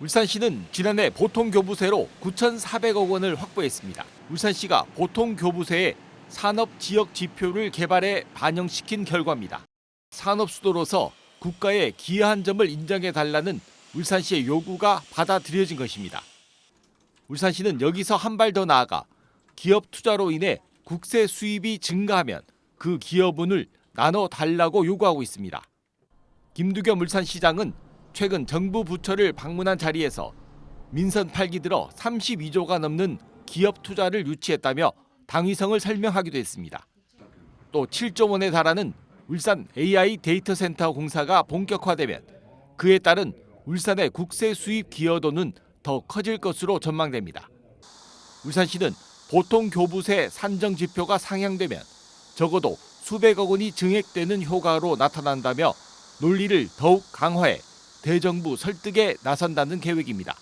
울산시는 지난해 보통교부세로 9,400억 원을 확보했습니다. 울산시가 보통교부세의 산업지역 지표를 개발해 반영시킨 결과입니다. 산업수도로서 국가의 기여한 점을 인정해 달라는 울산시의 요구가 받아들여진 것입니다. 울산시는 여기서 한 발 더 나아가 기업 투자로 인해 국세 수입이 증가하면 그 기여분을 나눠 달라고 요구하고 있습니다. 김두겸 울산시장은 최근 정부 부처를 방문한 자리에서 민선 8기 들어 32조가 넘는 기업 투자를 유치했다며 당위성을 설명하기도 했습니다. 또 7조 원에 달하는 울산 AI 데이터 센터 공사가 본격화되면 그에 따른 울산의 국세 수입 기여도는 더 커질 것으로 전망됩니다. 울산시는 보통 교부세 산정 지표가 상향되면 적어도 수백억 원이 증액되는 효과로 나타난다며 논리를 더욱 강화해 대정부 설득에 나선다는 계획입니다.